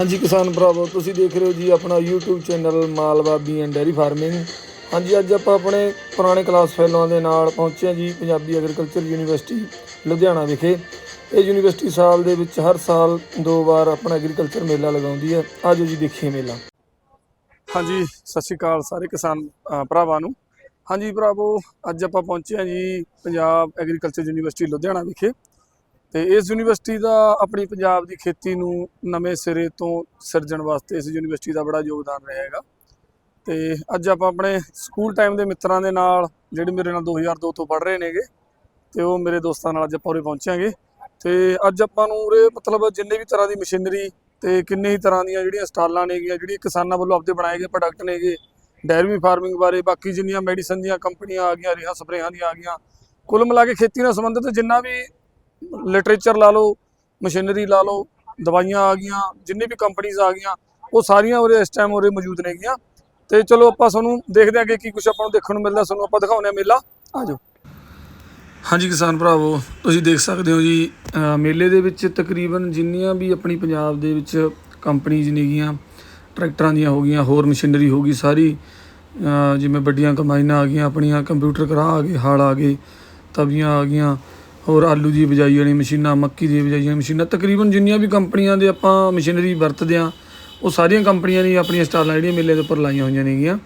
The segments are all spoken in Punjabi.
ਹਾਂਜੀ ਕਿਸਾਨ ਭਰਾਵੋ, ਤੁਸੀਂ ਦੇਖ ਰਹੇ ਹੋ ਜੀ ਆਪਣਾ YouTube channel Malwa bee and dairy farming. ਹਾਂਜੀ, ਅੱਜ ਆਪਾਂ ਆਪਣੇ ਪੁਰਾਣੇ ਕਲਾਸ ਫੈਲੋਆਂ ਦੇ ਨਾਲ ਪਹੁੰਚੇ ਹਾਂ ਜੀ, ਪੰਜਾਬੀ ਐਗਰੀਕਲਚਰ ਯੂਨੀਵਰਸਿਟੀ ਲੁਧਿਆਣਾ ਵਿਖੇ। ਇਹ ਯੂਨੀਵਰਸਿਟੀ ਸਾਲ ਦੇ ਵਿੱਚ ਹਰ ਸਾਲ ਦੋ ਵਾਰ ਆਪਣਾ ਐਗਰੀਕਲਚਰ ਮੇਲਾ ਲਗਾਉਂਦੀ ਹੈ। ਆਜੋ ਜੀ, ਦੇਖੀਏ ਮੇਲਾ। ਹਾਂਜੀ, ਸਤਿ ਸ਼੍ਰੀ ਅਕਾਲ ਸਾਰੇ ਕਿਸਾਨ ਭਰਾਵਾਂ ਨੂੰ। ਹਾਂਜੀ ਭਰਾਵੋ, ਅੱਜ ਆਪਾਂ ਪਹੁੰਚੇ ਹਾਂ ਜੀ ਪੰਜਾਬ ਐਗਰੀਕਲਚਰ ਯੂਨੀਵਰਸਿਟੀ ਲੁਧਿਆਣਾ ਵਿਖੇ। ਤੇ ਇਸ ਯੂਨੀਵਰਸਿਟੀ ਦਾ ਆਪਣੀ ਪੰਜਾਬ ਦੀ ਖੇਤੀ ਨੂੰ ਨਵੇਂ ਸਿਰੇ ਤੋਂ ਸਿਰਜਣ ਵਾਸਤੇ ਇਸ ਯੂਨੀਵਰਸਿਟੀ ਦਾ ਬੜਾ ਯੋਗਦਾਨ ਰਿਹਾ ਹੈਗਾ ਤੇ ਅੱਜ ਆਪਾਂ ਆਪਣੇ ਸਕੂਲ ਟਾਈਮ ਦੇ ਮਿੱਤਰਾਂ ਦੇ ਨਾਲ, ਜਿਹੜੇ ਮੇਰੇ ਨਾਲ 2002 ਤੋਂ ਪੜ੍ਹ ਰਹੇ ਨੇਗੇ, ਤੇ ਉਹ ਮੇਰੇ ਦੋਸਤਾਂ ਨਾਲ ਅੱਜ ਆਪਾਂ ਉਰੇ ਪਹੁੰਚਾਂਗੇ। ਤੇ ਅੱਜ ਆਪਾਂ ਨੂੰ ਉਰੇ ਮਤਲਬ ਜਿੰਨੇ ਵੀ ਤਰ੍ਹਾਂ ਦੀ ਮਸ਼ੀਨਰੀ ਤੇ ਕਿੰਨੇ ਹੀ ਤਰ੍ਹਾਂ ਦੀਆਂ ਜਿਹੜੀਆਂ ਸਟਾਲਾਂ ਨੇਗੀਆਂ, ਜਿਹੜੀਆਂ ਕਿਸਾਨਾਂ ਵੱਲੋਂ ਆਪਦੇ ਬਣਾਏ ਗਏ ਪ੍ਰੋਡਕਟ ਨੇਗੇ ਡੈਰੀ ਫਾਰਮਿੰਗ ਬਾਰੇ, ਬਾਕੀ ਜਿੰਨੀਆਂ ਮੈਡੀਸਨ ਦੀਆਂ ਕੰਪਨੀਆਂ ਆ ਗਈਆਂ, ਰੇਹਾਂ ਸਪਰੇਹਾਂ ਦੀਆਂ ਆ ਗਈਆਂ, ਕੁੱਲ ਮਿਲਾ ਕੇ ਖੇਤੀ ਨਾਲ ਸੰਬੰਧਿਤ ਜਿੰਨਾ ਵੀ ਲਿਟਰੇਚਰ ਲਾ ਲਓ ਮਸ਼ੀਨਰੀ ਲਾ ਲਓ, ਦਵਾਈਆਂ ਆ ਗਈਆਂ, ਜਿੰਨੀ ਵੀ ਕੰਪਨੀਆਂ ਆ ਗਈਆਂ, ਉਹ ਸਾਰੀਆਂ ਉਰੇ ਇਸ ਟਾਈਮ ਉਰੇ ਮੌਜੂਦ ਨੇਗੀਆਂ ਤੇ ਚਲੋ ਆਪਾਂ ਤੁਹਾਨੂੰ ਦੇਖਦੇ ਹਾਂ ਕਿ ਕੀ ਕੁਝ ਆਪਾਂ ਨੂੰ ਦੇਖਣ ਨੂੰ ਮਿਲਦਾ ਸਾਨੂੰ ਆਪਾਂ ਦਿਖਾਉਂਦੇ ਹਾਂ ਮੇਲਾ। ਆ ਜਾਓ। ਹਾਂਜੀ ਕਿਸਾਨ ਭਰਾਵੋ, ਤੁਸੀਂ ਦੇਖ ਸਕਦੇ ਹੋ ਜੀ ਮੇਲੇ ਦੇ ਵਿੱਚ ਤਕਰੀਬਨ ਜਿੰਨੀਆਂ ਵੀ ਆਪਣੀ ਪੰਜਾਬ ਦੇ ਵਿੱਚ ਕੰਪਨੀਆਂ ਨੇਗੀਆਂ ਟਰੈਕਟਰਾਂ ਦੀਆਂ ਹੋ ਗਈਆਂ, ਹੋਰ ਮਸ਼ੀਨਰੀ ਹੋ ਗਈ ਸਾਰੀ ਜਿਵੇਂ ਵੱਡੀਆਂ ਕੰਬਾਈਨਾਂ ਆ ਗਈਆਂ ਆਪਣੀਆਂ ਕੰਪਿਊਟਰ ਕਰਾ ਆ ਗਏ, ਹਾਲ ਆ ਗਏ, ਤਵੀਆਂ ਆ ਗਈਆਂ ਹੋਰ ਆਲੂ ਦੀ ਬਿਜਾਈ ਵਾਲੀਆਂ ਮਸ਼ੀਨਾਂ, ਮੱਕੀ ਦੀ ਬਿਜਾਈ ਵਾਲੀਆਂ ਮਸ਼ੀਨਾਂ, ਤਕਰੀਬਨ ਜਿੰਨੀਆਂ ਵੀ ਕੰਪਨੀਆਂ ਦੇ ਆਪਾਂ ਮਸ਼ੀਨਰੀ ਵਰਤਦੇ ਆ ਉਹ ਸਾਰੀਆਂ ਕੰਪਨੀਆਂ ਨੇ ਆਪਣੀਆਂ ਸਟਾਲਾਂ ਜਿਹੜੀਆਂ ਮੇਲੇ ਦੇ ਉੱਪਰ ਲਾਈਆਂ ਹੋਈਆਂ ਨੇਗੀਆਂ।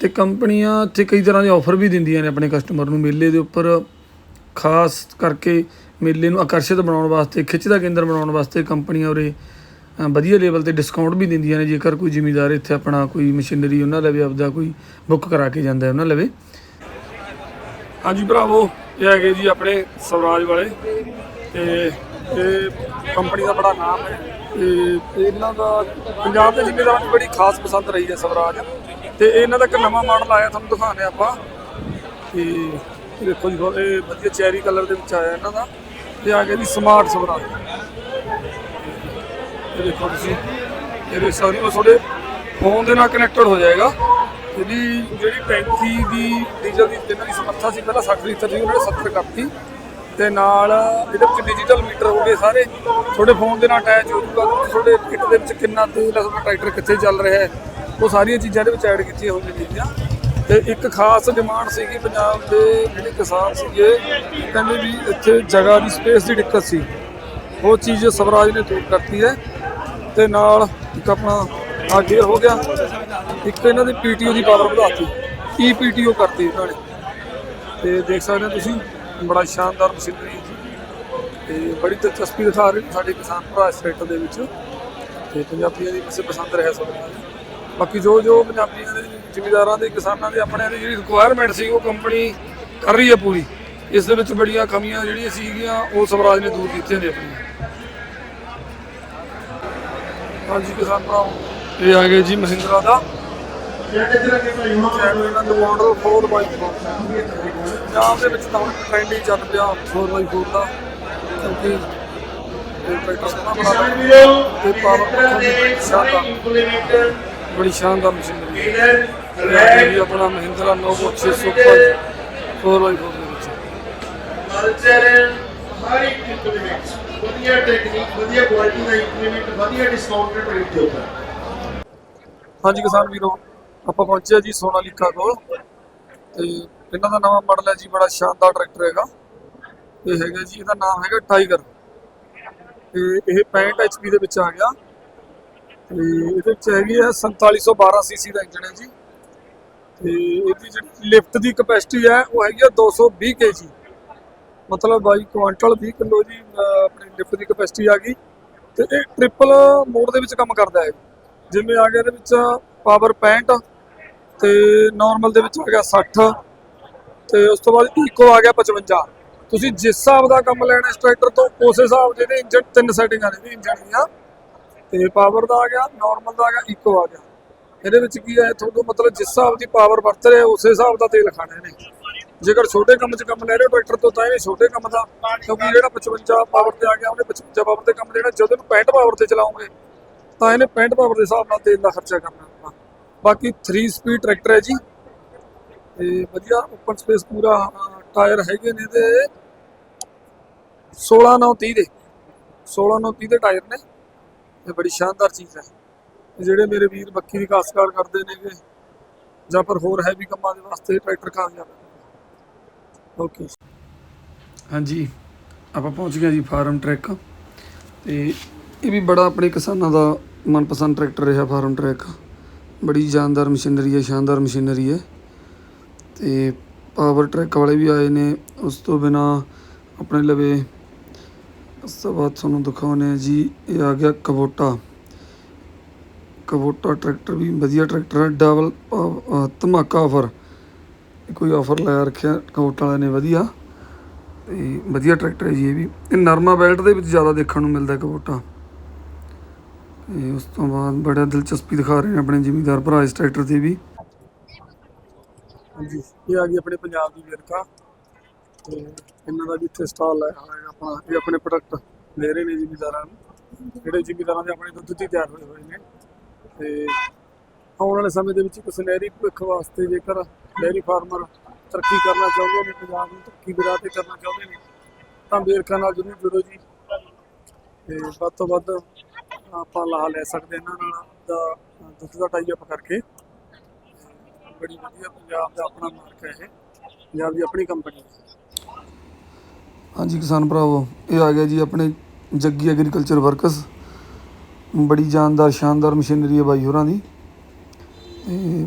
ਤੇ ਕੰਪਨੀਆਂ ਇੱਥੇ ਕਈ ਤਰ੍ਹਾਂ ਦੇ ਆਫਰ ਵੀ ਦਿੰਦੀਆਂ ਨੇ ਆਪਣੇ ਕਸਟਮਰ ਨੂੰ ਮੇਲੇ ਦੇ ਉੱਪਰ, ਖਾਸ ਕਰਕੇ ਮੇਲੇ ਨੂੰ ਆਕਰਸ਼ਿਤ ਬਣਾਉਣ ਵਾਸਤੇ, ਖਿੱਚ ਦਾ ਕੇਂਦਰ ਬਣਾਉਣ ਵਾਸਤੇ ਕੰਪਨੀਆਂ ਉਰੇ ਵਧੀਆ ਲੈਵਲ ਤੇ ਡਿਸਕਾਊਂਟ ਵੀ ਦਿੰਦੀਆਂ ਨੇ, ਜੇਕਰ ਕੋਈ ਜ਼ਿਮੀਦਾਰ ਇੱਥੇ ਆਪਣਾ ਕੋਈ ਮਸ਼ੀਨਰੀ ਉਹਨਾਂ ਲਵੇ, ਆਪਦਾ ਕੋਈ ਬੁੱਕ ਕਰਾ ਕੇ ਜਾਂਦਾ ਉਹਨਾਂ ਲਵੇ। ਹਾਂਜੀ ਭਰਾਵੋ ਇਹ ਹੈਗੇ ਜੀ ਆਪਣੇ ਸਵਰਾਜ ਵਾਲੇ ਤੇ ਇਹ ਕੰਪਨੀ ਦਾ ਬੜਾ ਨਾਮ ਹੈ ਤੇ ਇਹਨਾਂ ਦਾ ਪੰਜਾਬ ਦੇ ਜ਼ਿਮੀਦਾਰਾਂ ਨੂੰ ਬੜੀ ਖਾਸ ਪਸੰਦ ਰਹੀ ਹੈ ਸਵਰਾਜ ਤੇ ਇਹਨਾਂ ਦਾ ਇੱਕ ਨਵਾਂ ਮਾਡਲ ਆਇਆ ਤੁਹਾਨੂੰ ਦਿਖਾਉਂਦੇ ਆਪਾਂ। ਤੇ ਦੇਖੋ ਜੀ, ਇਹ ਵਧੀਆ ਚੈਰੀ ਕਲਰ ਦੇ ਵਿੱਚ ਆਇਆ ਇਹਨਾਂ ਦਾ। ਤੇ ਆ ਗਿਆ ਜੀ ਸਮਾਰਟ ਸਵਰਾਜ। ਇਹ ਦੇਖੋ ਤੁਸੀਂ ਇਹਦੇ ਸਾਰੇ ਉਹ ਤੁਹਾਡੇ ਫੋਨ ਦੇ ਨਾਲ ਕਨੈਕਟਡ ਹੋ ਜਾਏਗਾ। ਜਿਹੜੀ ਜਿਹੜੀ ਟੈਂਕੀ ਦੀ ਡੀਜ਼ਲ ਦੀ ਇਹਨਾਂ ਦੀ ਸਮਰੱਥਾ ਸੀ, ਪਹਿਲਾਂ 60 ਲੀਟਰ ਸੀ, ਉਹਨਾਂ ਨੇ 70 ਕਰਤੀ ਤੇ ਨਾਲ ਇਹਦੇ ਵਿੱਚ ਡਿਜੀਟਲ ਮੀਟਰ ਹੋ ਗਏ ਸਾਰੇ। ਤੁਹਾਡੇ ਫੋਨ ਦੇ ਨਾਲ ਅਟੈਚ ਹੋ ਜੂਗਾ, ਤੁਹਾਡੇ ਕਿੱਟ ਦੇ ਵਿੱਚ ਕਿੰਨਾ ਤੇਲ ਹੈ, ਤੁਹਾਡਾ ਟਰੈਕਟਰ ਕਿੱਥੇ ਚੱਲ ਰਿਹਾ ਹੈ। ਉਹ ਸਾਰੀਆਂ ਚੀਜ਼ਾਂ ਇਹਦੇ ਵਿੱਚ ਐਡ ਕੀਤੀਆਂ ਹੋਈਆਂ ਚੀਜ਼ਾਂ ਤੇ ਇੱਕ ਖਾਸ ਡਿਮਾਂਡ ਸੀਗੀ ਪੰਜਾਬ ਦੇ ਜਿਹੜੇ ਕਿਸਾਨ ਸੀਗੇ ਕਹਿੰਦੇ ਵੀ ਇੱਥੇ ਜਗ੍ਹਾ ਦੀ ਸਪੇਸ ਦੀ ਦਿੱਕਤ ਸੀ। ਉਹ ਚੀਜ਼ ਸਵਰਾਜ ਨੇ ਦੂਰ ਕਰਤੀ ਹੈ। ਤੇ ਨਾਲ ਇੱਕ ਆਪਣਾ ਆ ਗੇਅਰ ਹੋ ਗਿਆ। ਇੱਕ ਇਹਨਾਂ ਦੀ ਪੀਟੀਓ ਦੀ ਪਾਵਰ ਵਧਾਤੀ। ਈ ਪੀਟੀਓ ਕਰਤੀ ਇਹਨਾਂ ਨੇ? ਤੇ ਦੇਖ ਸਕਦੇ ਹੋ ਤੁਸੀਂ, ਬੜਾ ਸ਼ਾਨਦਾਰ ਮਸ਼ੀਨਰੀ ਹੈ ਤੇ ਬੜੀ ਦਿਲਚਸਪੀ ਦਿਖਾ ਰਹੇ ਸਾਡੇ ਕਿਸਾਨ ਭਰਾ ਇਸ ਸੈਕਟਰ ਦੇ ਵਿੱਚ। ਤੇ ਪੰਜਾਬੀਆਂ ਦੀ ਕਿਸੇ ਪਸੰਦ ਰਹਿ ਸਕਦਾ ਬਾਕੀ ਜੋ ਜੋ ਪੰਜਾਬੀਆਂ ਦੇ ਜ਼ਿਮੀਦਾਰਾਂ ਦੇ, ਕਿਸਾਨਾਂ ਦੇ ਆਪਣੇ ਦੀ ਜਿਹੜੀ ਰਿਕੁਆਇਰਮੈਂਟ ਸੀ, ਉਹ ਕੰਪਨੀ ਕਰ ਰਹੀ ਹੈ ਪੂਰੀ। ਇਸ ਦੇ ਵਿੱਚ ਬੜੀਆਂ ਕਮੀਆਂ ਜਿਹੜੀਆਂ ਸੀਗੀਆਂ, ਉਹ ਸਵਰਾਜ ਨੇ ਦੂਰ ਕੀਤੀਆਂ ਨੇ ਆਪਣੀਆਂ। ਹਾਂਜੀ ਕਿਸਾਨ ਭਰਾਓ, ਇਹ ਆ ਗਏ ਜੀ ਮਹਿੰਦਰਾ ਦਾ। ਇਹਨਾਂ ਦਾ ਮਾਡਲ 4x4 ਪੰਜਾਬ ਦੇ ਵਿੱਚ ਤਾਂ ਹੁਣ ਟ੍ਰੈਂਡ ਹੀ ਚੱਲ ਪਿਆ 4x4 ਦਾ। ਕਿਉਂਕਿ ਇਹ ਟਰੈਕਟਰ ਸੋਹਣਾ ਬਣਾ ਤੇ ਪਾਵਰ ਸ਼ਾਨਦਾਰ। ਬੜੀ ਸ਼ਾਨਦਾਰ ਮਸ਼ੀਨਰੀ ਹੈ। ਵੀ ਆਪਣਾ ਮਹਿੰਦਰਾ ਨੋਵੋ 605 4x4 ਦੇ ਵਿੱਚ। ਕਲਚਰ ਹਰ ਇੱਕ ਵਧੀਆ ਟੈਕਨੀਕ ਵਧੀਆ ਕੁਆਲਿਟੀ ਦਾ ਇੰਪਲੀਮੈਂਟ ਵਧੀਆ ਡਿਸਕਾਊਂਟਡ ਰੇਟ ਤੇ ਹੁੰਦਾ ਹਾਂਜੀ ਕਿਸਾਨ ਵੀਰੋ ਆਪਾਂ ਪਹੁੰਚੇ ਜੀ ਸੋਨਾਲੀਕਾ ਕੋਲ ਤੇ ਇਹਨਾਂ ਦਾ ਨਵਾਂ ਮਾਡਲ ਹੈ ਜੀ, ਬੜਾ ਸ਼ਾਨਦਾਰ ਟਰੈਕਟਰ ਹੈਗਾ। ਇਹ ਹੈਗਾ ਜੀ, ਇਹਦਾ ਨਾਮ ਹੈਗਾ ਟਾਈਗਰ। ਤੇ ਇਹ 65 HP ਦੇ ਵਿੱਚ ਆ ਗਿਆ। ਤੇ ਇਹਦੇ ਵਿੱਚ ਹੈਗੀ ਹੈ 4712 ਸੀਸੀ ਦਾ ਇੰਜਨ ਹੈ ਜੀ। ਤੇ ਇਹਦੀ ਜਿਹੜੀ ਲਿਫਟ ਦੀ ਕਪੈਸਿਟੀ ਹੈ, ਉਹ ਹੈਗੀ ਹੈ 220 kg ਮਤਲਬ 22 ਕੁਆਂਟਲ 20 ਕਿਲੋ ਜੀ ਆਪਣੀ ਲਿਫਟ ਦੀ ਕਪੈਸਿਟੀ ਆ ਗਈ। ਤੇ ਇਹ ਟ੍ਰਿਪਲ ਮੋਡ ਦੇ ਵਿੱਚ ਕੰਮ ਕਰਦਾ ਹੈ। ਜਿਵੇਂ ਆ ਗਿਆ ਇਹਦੇ ਵਿੱਚ ਪਾਵਰ 65 ਤੇ ਨਾਰਮਲ ਦੇ ਵਿੱਚ ਆ ਗਿਆ 60 ਤੇ ਉਸ ਤੋਂ ਬਾਅਦ ਈਕੋ ਆ ਗਿਆ 55 ਤੁਸੀਂ ਜਿਸ ਹਿਸਾਬ ਦਾ ਕੰਮ ਲੈਣਾ ਇਸ ਟਰੈਕਟਰ ਤੋਂ, ਉਸ ਹਿਸਾਬ ਦੇ ਇਹਦੇ ਇੰਜਨ ਤਿੰਨ ਸੈਟਿੰਗਾਂ ਨੇ ਵੀ ਇੰਜਨ ਦੀਆਂ। ਤੇ ਪਾਵਰ ਦਾ ਆ ਗਿਆ ਨਾਰਮਲ ਦਾ ਆ ਗਿਆ ਈਕੋ ਆ ਗਿਆ। ਇਹਦੇ ਵਿੱਚ ਕੀ ਹੈ ਤੁਹਾਨੂੰ ਮਤਲਬ ਜਿਸ ਹਿਸਾਬ ਦੀ ਪਾਵਰ ਵਰਤ ਰਹੇ ਉਸੇ ਹਿਸਾਬ ਦਾ ਤੇਲ ਖਾਣਾ ਇਹਨੇ ਜੇਕਰ ਛੋਟੇ ਕੰਮ 'ਚ ਕੰਮ ਲੈ ਰਹੇ ਹੋ ਟਰੈਕਟਰ ਤੋਂ, ਤਾਂ ਇਹ ਛੋਟੇ ਕੰਮ ਦਾ, ਕਿਉਂਕਿ ਜਿਹੜਾ 55 ਪਾਵਰ ਤੇ ਆ ਗਿਆ, ਉਹਨੇ 55 ਪਾਵਰ ਤੇ ਕੰਮ ਲੈਣਾ। ਜਦੋਂ ਇਹਨੂੰ 65 ਪਾਵਰ ਤੇ ਚਲਾਉਂਗੇ ਤਾਂ ਇਹਨੇ 65 ਪਾਵਰ ਦੇ ਹਿਸਾਬ ਨਾਲ ਤੇਲ ਦਾ ਖਰਚਾ ਕਰਨਾ। ਆਪਣਾ ਬਾਕੀ 3 ਸਪੀਡ ਟਰੈਕਟਰ ਹੈ ਜੀ। ਤੇ ਵਧੀਆ ਓਪਨ ਸਪੇਸ ਪੂਰਾ ਟਾਇਰ ਹੈਗੇ ਨੇ ਤੇ 16 9 30 ਦੇ। 16 9 30 ਦੇ ਟਾਇਰ ਨੇ। ਇਹ ਬੜੀ ਸ਼ਾਨਦਾਰ ਚੀਜ਼ ਹੈ। ਜਿਹੜੇ ਮੇਰੇ ਵੀਰ ਬੱਕੀ ਦੀ ਕਾਸਕਾਰ ਕਰਦੇ ਨੇਗੇ, ਜਾਂ ਪਰ ਹੋਰ ਹੈਵੀ ਕੰਮਾਂ ਦੇ ਵਾਸਤੇ ਟਰੈਕਟਰ ਕਾਮਯਾਬ ਓਕੇ ਹਾਂਜੀ, ਆਪਾਂ ਪਹੁੰਚ ਗਏ ਜੀ ਫਾਰਮ ਟਰੈਕ। ਤੇ ਇਹ ਵੀ ਬੜਾ ਆਪਣੇ ਕਿਸਾਨਾਂ ਦਾ ਮਨਪਸੰਦ ਟਰੈਕਟਰ ਰਿਹਾ ਫਾਰਮ ਟਰੈਕ। ਬੜੀ ਜਾਨਦਾਰ ਮਸ਼ੀਨਰੀ ਹੈ, ਸ਼ਾਨਦਾਰ ਮਸ਼ੀਨਰੀ ਹੈ। ਅਤੇ ਪਾਵਰ ਟਰੈਕ ਵਾਲੇ ਵੀ ਆਏ ਨੇ। ਉਸ ਤੋਂ ਬਿਨਾ ਆਪਣੇ ਲਵੇ ਉਸ ਤੋਂ ਬਾਅਦ ਤੁਹਾਨੂੰ ਦਿਖਾਉਂਦੇ ਹਾਂ ਜੀ, ਇਹ ਆ ਗਿਆ ਕਬੋਟਾ। ਕਬੋਟਾ ਟਰੈਕਟਰ ਵੀ ਵਧੀਆ ਟਰੈਕਟਰ ਹੈ ਡਬਲ ਧਮਾਕਾ ਆਫਰ ਕੋਈ ਆਫਰ ਲਾਇਆ ਰੱਖਿਆ ਕਬੋਟਾ ਵਾਲਿਆਂ ਨੇ, ਵਧੀਆ। ਤੇ ਵਧੀਆ ਟਰੈਕਟਰ ਹੈ ਜੀ ਇਹ ਵੀ। ਇਹ ਨਰਮਾ ਬੈਲਟ ਦੇ ਵਿੱਚ ਜ਼ਿਆਦਾ ਦੇਖਣ ਨੂੰ ਮਿਲਦਾ ਕਬੋਟਾ। ਤੇ ਉਸ ਤੋਂ ਬਾਅਦ ਬੜਾ ਦਿਲਚਸਪੀ ਦਿਖਾ ਰਹੇ ਨੇ ਆਪਣੇ ਜ਼ਿਮੀਂਦਾਰ ਭਰਾ ਇਸ ਟਰੈਕਟਰ ਤੇ ਵੀ। ਹਾਂਜੀ, ਇਹ ਆ ਗਈ ਆਪਣੇ ਪੰਜਾਬ ਦੀ ਵੇਰਕਾ। ਤੇ ਇਹਨਾਂ ਦਾ ਵੀ ਇੱਥੇ ਸਟਾਲ ਹੈ ਆਪਣਾ, ਇਹ ਆਪਣੇ ਪ੍ਰੋਡਕਟ ਲੈ ਰਹੇ ਨੇ ਜ਼ਿਮੀਂਦਾਰਾਂ ਨੂੰ। ਜਿਹੜੇ ਜ਼ਿਮੀਂਦਾਰਾਂ ਦੇ ਆਪਣੇ ਦੁੱਧ ਦੀ ਤਿਆਰ ਹੋਏ ਹੋਏ ਨੇ। ਤੇ ਆਉਣ ਵਾਲੇ ਸਮੇਂ ਦੇ ਵਿੱਚ ਇੱਕ ਸੁਨਹਿਰੀ ਭਵਿੱਖ ਵਾਸਤੇ ਜੇਕਰ ਡੇਅਰੀ ਫਾਰਮਰ ਤਰੱਕੀ ਕਰਨਾ ਚਾਹੁੰਦੇ ਨੇ, ਪੰਜਾਬ ਨੂੰ ਤਰੱਕੀ ਦੇ ਰਾਹ ਤੇ ਕਰਨਾ ਚਾਹੁੰਦੇ ਨੇ, ਤਾਂ ਵੇਰਕਾ ਨਾਲ ਜ਼ਰੂਰ ਜੁੜੋ ਜੀ। ਤੇ ਵੱਧ ਤੋਂ ਵੱਧ ਆਪਾਂ ਲਾਹਾ ਲੈ ਸਕਦੇ ਇਹਨਾਂ ਨਾਲ, ਦਾ, ਦੁੱਧ ਦਾ ਟਾਈ ਅਪ ਕਰਕੇ। ਬੜੀ ਵਧੀਆ ਪੰਜਾਬ ਦਾ ਆਪਣਾ ਮਾਰਕ ਹੈ ਇਹ, ਪੰਜਾਬ ਦੀ ਆਪਣੀ ਕੰਪਨੀ ਹਾਂਜੀ ਕਿਸਾਨ ਭਰਾਵੋ, ਇਹ ਆ ਗਿਆ ਜੀ ਆਪਣੇ ਜੱਗੀ ਐਗਰੀਕਲਚਰ ਵਰਕਸ ਬੜੀ ਜਾਨਦਾਰ, ਸ਼ਾਨਦਾਰ ਮਸ਼ੀਨਰੀ ਹੈ ਬਾਈ ਹੋਰਾਂ ਦੀ। ਤੇ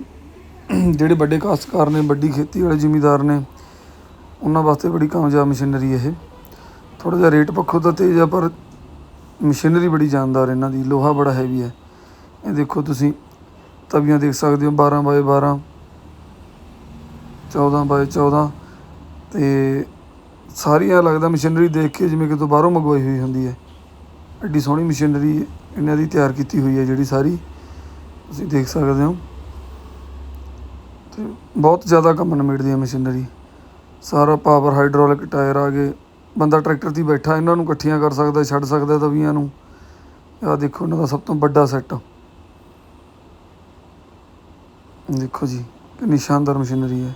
ਜਿਹੜੇ ਵੱਡੇ ਕਾਸ਼ਤਕਾਰ ਨੇ, ਵੱਡੀ ਖੇਤੀ ਵਾਲੇ ਜ਼ਿਮੀਦਾਰ ਨੇ, ਉਹਨਾਂ ਵਾਸਤੇ ਬੜੀ ਕਾਮਯਾਬ ਮਸ਼ੀਨਰੀ ਹੈ ਇਹ। ਥੋੜਾ ਜਿਹਾ ਰੇਟ ਪੱਖੋਂ ਤਾਂ ਤੇਜ਼ ਆ, ਪਰ ਮਸ਼ੀਨਰੀ ਬੜੀ ਜਾਨਦਾਰ ਇਹਨਾਂ ਦੀ, ਲੋਹਾ ਬੜਾ ਹੈਵੀ ਹੈ। ਇਹ ਦੇਖੋ ਤੁਸੀਂ, ਤਵੀਆਂ ਦੇਖ ਸਕਦੇ ਹੋ 12 ਬਾਏ 12 14 ਬਾਏ 14 ਤੇ ਸਾਰੀਆਂ ਲੱਗਦਾ ਮਸ਼ੀਨਰੀ ਦੇਖ ਕੇ ਜਿਵੇਂ ਕਿਤੋਂ ਬਾਹਰੋਂ ਮੰਗਵਾਈ ਹੋਈ ਹੁੰਦੀ ਹੈ। ਐਡੀ ਸੋਹਣੀ ਮਸ਼ੀਨਰੀ ਇਹਨਾਂ ਦੀ ਤਿਆਰ ਕੀਤੀ ਹੋਈ ਹੈ ਜਿਹੜੀ ਸਾਰੀ, ਤੁਸੀਂ ਦੇਖ ਸਕਦੇ ਹੋ। ਤੇ ਬਹੁਤ ਜ਼ਿਆਦਾ ਕੰਮ ਨਿਬੇੜਦੀ ਹੈ ਮਸ਼ੀਨਰੀ। ਸਾਰਾ ਪਾਵਰ ਹਾਈਡ੍ਰੋਲਿਕ ਟਾਇਰ ਆ ਗਏ। ਬੰਦਾ ਟਰੈਕਟਰ 'ਤੇ ਬੈਠਾ, ਇਹਨਾਂ ਨੂੰ ਇਕੱਠੀਆਂ ਕਰ ਸਕਦਾ, ਛੱਡ ਸਕਦਾ ਤਵੀਆਂ ਨੂੰ। ਆਹ ਦੇਖੋ ਇਹਨਾਂ ਦਾ ਸਭ ਤੋਂ ਵੱਡਾ ਸੈੱਟ ਦੇਖੋ ਜੀ, ਕਿੰਨੀ ਸ਼ਾਨਦਾਰ ਮਸ਼ੀਨਰੀ ਹੈ।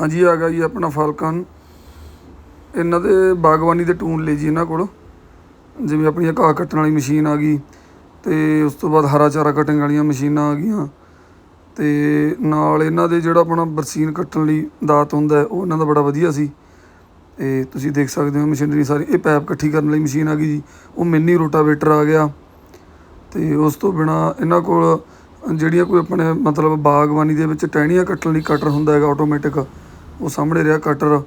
ਹਾਂਜੀ, ਆ ਗਿਆ ਜੀ ਆਪਣਾ ਫਾਲਕਨ ਇਹਨਾਂ ਦੇ ਬਾਗਬਾਨੀ ਦੇ ਟੂਲ ਲਈ ਜੀ ਇਹਨਾਂ ਕੋਲ। ਜਿਵੇਂ ਆਪਣੀ ਘਾਹ ਕੱਟਣ ਵਾਲੀ ਮਸ਼ੀਨ ਆ ਗਈ, ਤੇ ਉਸ ਤੋਂ ਬਾਅਦ ਹਰਾ ਚਾਰਾ ਕਟਿੰਗ ਵਾਲੀਆਂ ਮਸ਼ੀਨਾਂ ਆ ਗਈਆਂ। ਅਤੇ ਨਾਲ ਇਹਨਾਂ ਦੇ ਜਿਹੜਾ ਆਪਣਾ ਬਰਸੀਨ ਕੱਟਣ ਲਈ ਦਾਤ ਹੁੰਦਾ ਉਹ ਇਹਨਾਂ ਦਾ ਬੜਾ ਵਧੀਆ ਸੀ। ਅਤੇ ਤੁਸੀਂ ਦੇਖ ਸਕਦੇ ਹੋ ਮਸ਼ੀਨਰੀ ਸਾਰੀ, ਇਹ ਪੈਪ ਇਕੱਠੀ ਕਰਨ ਲਈ ਮਸ਼ੀਨ ਆ ਗਈ ਜੀ। ਉਹ ਮਿੰਨੀ ਰੋਟਾਵੇਟਰ ਆ ਗਿਆ। ਅਤੇ ਉਸ ਤੋਂ ਬਿਨਾ ਇਹਨਾਂ ਕੋਲ ਜਿਹੜੀਆਂ ਕੋਈ ਆਪਣੇ ਮਤਲਬ ਬਾਗਬਾਨੀ ਦੇ ਵਿੱਚ ਟਹਿਣੀਆਂ ਕੱਟਣ ਲਈ ਕਟਰ ਹੁੰਦਾ ਹੈਗਾ ਆਟੋਮੈਟਿਕ ਉਹ ਸਾਹਮਣੇ ਰਿਹਾ ਕਟਰ।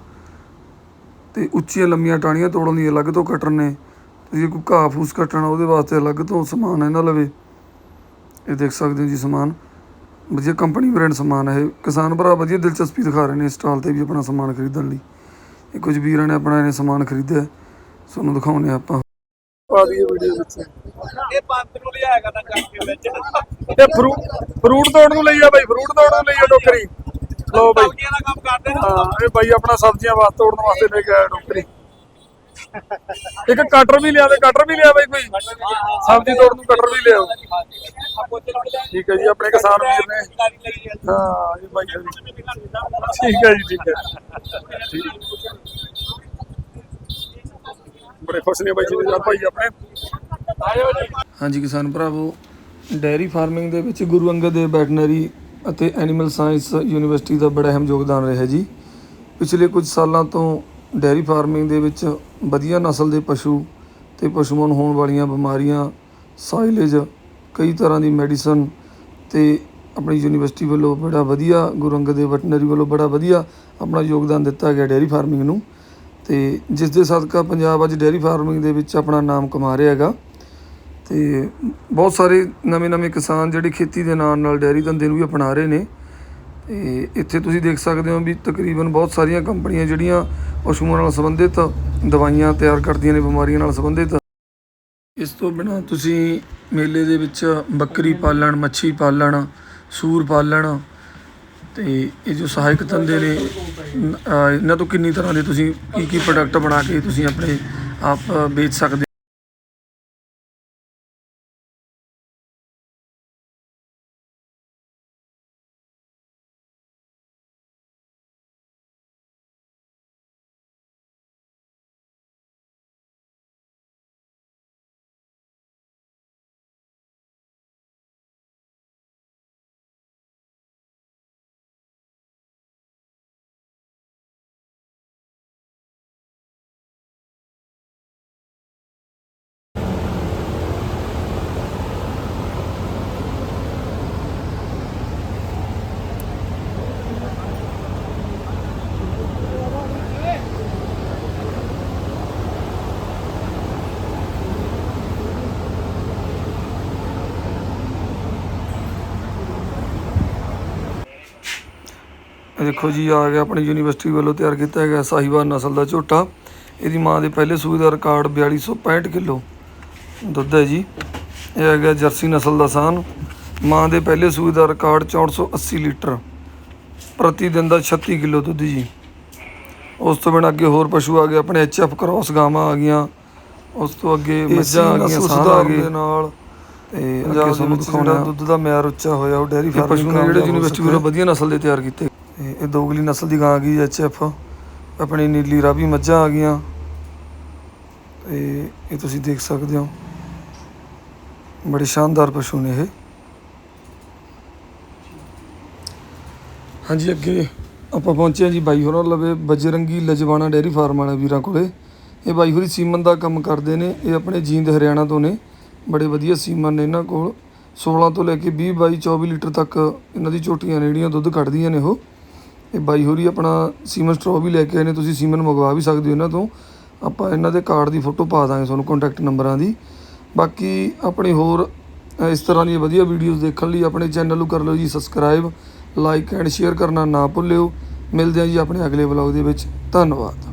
ਤੇ ਉੱਚੀਆਂ ਲੰਮੀਆਂ ਟਾਹਣੀਆਂ ਤੋੜਨ ਲਈ ਅਲੱਗ ਤੋਂ ਕਟਰ ਨੇ। ਤੇ ਜੇ ਕੋਈ ਘਾਹ ਫੂਸ ਕੱਟਣਾ ਉਹਦੇ ਵਾਸਤੇ ਅਲੱਗ ਤੋਂ ਸਮਾਨ ਇਹਨਾਂ ਲਵੇ। ਇਹ ਦੇਖ ਸਕਦੇ ਹੋ ਜੀ ਸਮਾਨ। ਵਧੀਆ ਕੰਪਨੀ ਬ੍ਰਾਂਡ ਸਮਾਨ ਹੈ ਇਹ। ਕਿਸਾਨ ਭਰਾ ਵਧੀਆ ਦਿਲਚਸਪੀ ਦਿਖਾ ਰਹੇ ਨੇ ਸਟਾਲ ਤੇ ਵੀ ਆਪਣਾ ਸਮਾਨ ਖਰੀਦਣ ਲਈ। ਇਹ ਕੁਝ ਵੀਰਾਂ ਨੇ ਆਪਣਾ ਇਹਨੇ ਸਮਾਨ ਖਰੀਦਿਆ। ਤੁਹਾਨੂੰ ਦਿਖਾਉਂਦੇ ਆਪਾਂ। ਪਾ ਦਈਏ ਵੀਡੀਓ ਵਿੱਚ। ਇਹ ਪੰਪ ਨੂੰ ਲਿਆਏਗਾ ਤਾਂ ਚੱਕ ਕੇ ਵਿੱਚ। ਇਹ ਫਰੂਟ ਫਰੂਟ ਤੋੜਨ ਨੂੰ ਲਈ ਆ ਬਾਈ ਫਰੂਟ ਤੋੜਨ ਨੂੰ ਲਈ ਆ ਟੋਕਰੀ ਲੋ ਬਾਈ। ਸਬਜ਼ੀਆਂ ਦਾ ਕੰਮ ਕਰਦੇ ਨੇ। ਹਾਂ ਇਹ ਬਾਈ ਆਪਣਾ ਸਬਜ਼ੀਆਂ ਵਾਸਤੇ ਤੋੜਨ ਵਾਸਤੇ ਲੈ ਕੇ ਆਇਆ ਟੋਕਰੀ ਇੱਕ ਕਟਰ ਵੀ ਲਿਆ ਤੇ ਕਟਰ ਵੀ ਲਿਆ ਬਾਈ ਕੋਈ? ਸਬਜ਼ੀ ਤੋੜਨ ਨੂੰ ਕਟਰ ਵੀ ਲਿਆਓ। ਠੀਕ ਹੈ ਜੀ, ਆਪਣੇ ਕਿਸਾਨ ਵੀਰ ਨੇ। ਹਾਂ, ਇਹ ਬਾਈ ਜੀ। ਠੀਕ ਹੈ ਜੀ, ਠੀਕ ਹੈ। ਬੜੇ ਖੁਸ਼ ਨੇ ਬਾਈ ਜੀ ਦੇ ਭਾਈ ਆਪਣੇ। ਹਾਂਜੀ, ਕਿਸਾਨ ਭਰਾਵੋ ਡੈਰੀ ਫਾਰਮਿੰਗ ਦੇ ਵਿੱਚ ਗੁਰੂ ਅੰਗਦ ਦੇਵ ਵੈਟਰਨਰੀ ਅਤੇ ਐਨੀਮਲ ਸਾਇੰਸ ਯੂਨੀਵਰਸਿਟੀ ਦਾ ਬੜਾ ਅਹਿਮ ਯੋਗਦਾਨ ਰਿਹਾ ਜੀ। ਪਿਛਲੇ ਕੁਝ ਸਾਲਾਂ ਤੋਂ ਡੈਰੀ ਫਾਰਮਿੰਗ ਦੇ ਵਿੱਚ ਵਧੀਆ ਨਸਲ ਦੇ ਪਸ਼ੂ ਅਤੇ ਪਸ਼ੂਆਂ ਨੂੰ ਹੋਣ ਵਾਲੀਆਂ ਬਿਮਾਰੀਆਂ ਸਾਈਲੇਜ ਕਈ ਤਰ੍ਹਾਂ ਦੀ ਮੈਡੀਸਨ ਅਤੇ ਆਪਣੀ ਯੂਨੀਵਰਸਿਟੀ ਵੱਲੋਂ ਬੜਾ ਵਧੀਆ, ਗੁਰੂ ਅੰਗਦ ਦੇਵ ਵੈਟਨਰੀ ਵੱਲੋਂ ਬੜਾ ਵਧੀਆ ਆਪਣਾ ਯੋਗਦਾਨ ਦਿੱਤਾ ਗਿਆ ਡੇਅਰੀ ਫਾਰਮਿੰਗ ਨੂੰ ਤੇ ਜਿਸ ਦੇ ਸਦਕਾ ਪੰਜਾਬ ਅੱਜ ਡੇਅਰੀ ਫਾਰਮਿੰਗ ਦੇ ਵਿੱਚ ਆਪਣਾ ਨਾਮ ਕਮਾ ਰਿਹਾ ਹੈਗਾ ਤੇ ਬਹੁਤ ਸਾਰੇ ਨਵੇਂ-ਨਵੇਂ ਕਿਸਾਨ ਜਿਹੜੇ ਖੇਤੀ ਦੇ ਨਾਲ ਨਾਲ ਡੇਅਰੀ ਧੰਦੇ ਨੂੰ ਵੀ ਅਪਣਾ ਰਹੇ ਨੇ ਤੇ ਇੱਥੇ ਤੁਸੀਂ ਦੇਖ ਸਕਦੇ ਹੋ ਵੀ ਤਕਰੀਬਨ ਬਹੁਤ ਸਾਰੀਆਂ ਕੰਪਨੀਆਂ ਜਿਹੜੀਆਂ ਪਸ਼ੂਆਂ ਨਾਲ ਸੰਬੰਧਿਤ ਦਵਾਈਆਂ ਤਿਆਰ ਕਰਦੀਆਂ ਨੇ, ਬਿਮਾਰੀਆਂ ਨਾਲ ਸੰਬੰਧਿਤ। ਇਸ ਤੋਂ ਬਿਨਾ ਤੁਸੀਂ ਮੇਲੇ ਦੇ ਵਿੱਚ ਬੱਕਰੀ ਪਾਲਣ, ਮੱਛੀ ਪਾਲਣ, ਸੂਰ ਪਾਲਣ ਤੇ ਇਹ ਜੋ ਸਹਾਇਕ ਧੰਦੇ ਨੇ ਇਹਨਾਂ ਤੋਂ ਕਿੰਨੀ ਤਰ੍ਹਾਂ ਦੇ ਤੁਸੀਂ ਕੀ ਕੀ ਪ੍ਰੋਡਕਟ ਬਣਾ ਕੇ ਤੁਸੀਂ ਆਪਣੇ ਆਪ ਵੇਚ ਸਕਦੇ ਇਹ ਦੇਖੋ ਜੀ ਆ ਗਿਆ ਆਪਣੀ ਯੂਨੀਵਰਸਿਟੀ ਵੱਲੋਂ ਤਿਆਰ ਕੀਤਾ ਹੈਗਾ ਸਾਹੀਵਾਲ ਨਸਲ ਦਾ ਝੋਟਾ। ਇਹਦੀ ਮਾਂ ਦੇ ਪਹਿਲੇ ਸੂਏ ਦਾ ਰਿਕਾਰਡ 4265 ਕਿਲੋ ਦੁੱਧ ਹੈ ਜੀ। ਇਹ ਹੈਗਾ ਜਰਸੀ ਨਸਲ ਦਾ ਸਾਨ। ਮਾਂ ਦੇ ਪਹਿਲੇ ਸੂਏ ਦਾ ਰਿਕਾਰਡ 480 ਲੀਟਰ। ਪ੍ਰਤੀ ਦਿਨ ਦਾ 36 ਕਿਲੋ ਦੁੱਧ ਜੀ। ਉਸ ਤੋਂ ਬਿਨਾਂ ਅੱਗੇ ਹੋਰ ਪਸ਼ੂ ਆ ਗਏ ਆਪਣੇ ਐਚਐਫ ਕ੍ਰਾਸ ਗਾਵਾਂ ਆ ਗਈਆਂ। ਉਸ ਤੋਂ ਅੱਗੇ ਮੱਝਾਂ ਆ ਗਈਆਂ ਸਾਨ ਆ ਗਏ ਨਾਲ। ਤੇ ਅੱਗੇ ਦਿਖਾਉਣਾ। ਦੁੱਧ ਦਾ ਮਿਆਰ ਉੱਚਾ ਹੋਇਆ ਉਹ ਡੈਰੀ ਫਾਰਮ ਪਸ਼ੂ ਨੇ ਜਿਹੜੇ ਯੂਨੀਵਰਸਿਟੀ ਵੱਲੋਂ ਵਧੀਆ ਨਸਲ ਦੇ ਤਿਆਰ ਕੀਤੇ। ਤੇ ਇਹ ਦੋਗਲੀ ਨਸਲ ਦੀ ਗਾਂ ਆ ਗਈ ਐਚਐਫ ਆਪਣੀ ਨੀਲੀ ਰਾਵੀ ਮੱਝਾਂ ਆ ਗਈਆਂ। ਤੇ ਇਹ ਤੁਸੀਂ ਦੇਖ ਸਕਦੇ ਹੋ। ਬੜੇ ਸ਼ਾਨਦਾਰ ਪਸ਼ੂ ਨੇ ਇਹ। ਹਾਂਜੀ, ਅੱਗੇ ਆਪਾਂ ਪਹੁੰਚੇ ਹਾਂ ਜੀ ਬਾਈ ਹੋਰਾਂ ਲਵੇ ਬਜਰੰਗੀ ਲਜਵਾਣਾ ਡੇਅਰੀ ਫਾਰਮ ਵਾਲੇ ਵੀਰਾਂ ਕੋਲੇ। ਇਹ ਬਾਈ ਹੋਰੀ ਸੀਮਨ ਦਾ ਕੰਮ ਕਰਦੇ ਨੇ। ਇਹ ਆਪਣੇ ਜੀਂਦ ਹਰਿਆਣਾ ਤੋਂ ਨੇ। ਬੜੇ ਵਧੀਆ ਸੀਮਨ ਨੇ ਇਹਨਾਂ ਕੋਲ। 16 ਤੋਂ ਲੈ ਕੇ 20 22 24 ਲੀਟਰ ਤੱਕ ਇਹਨਾਂ ਦੀ ਝੋਟੀਆਂ ਨੇ ਜਿਹੜੀਆਂ ਦੁੱਧ ਕੱਢਦੀਆਂ ਨੇ ਉਹ। ਇਹ ਬਾਈ ਹੋਰੀ ਆਪਣਾ ਸੀਮਨ ਸਟ੍ਰੋ ਵੀ ਲੈ ਕੇ ਆਏ ਨੇ, ਤੁਸੀਂ ਸੀਮਨ ਮੰਗਵਾ ਵੀ ਸਕਦੇ ਹੋ ਇਹਨਾਂ ਤੋਂ। ਆਪਾਂ ਇਹਨਾਂ ਦੇ ਕਾਰਡ ਦੀ ਫੋਟੋ ਪਾ ਦਾਂਗੇ ਤੁਹਾਨੂੰ ਕੰਟੈਕਟ ਨੰਬਰਾਂ ਦੀ। ਬਾਕੀ ਆਪਣੀ ਹੋਰ ਇਸ ਤਰ੍ਹਾਂ ਦੀਆਂ ਵਧੀਆ ਵੀਡੀਓਜ਼ ਦੇਖਣ ਲਈ ਆਪਣੇ ਚੈਨਲ ਨੂੰ ਕਰ ਲਓ ਜੀ ਸਬਸਕ੍ਰਾਈਬ ਲਾਈਕ ਐਂਡ ਸ਼ੇਅਰ ਕਰਨਾ ਨਾ ਭੁੱਲਿਓ। ਮਿਲਦੇ ਹਾਂ ਜੀ ਆਪਣੇ ਅਗਲੇ ਵਲੌਗ ਦੇ ਵਿੱਚ। ਧੰਨਵਾਦ।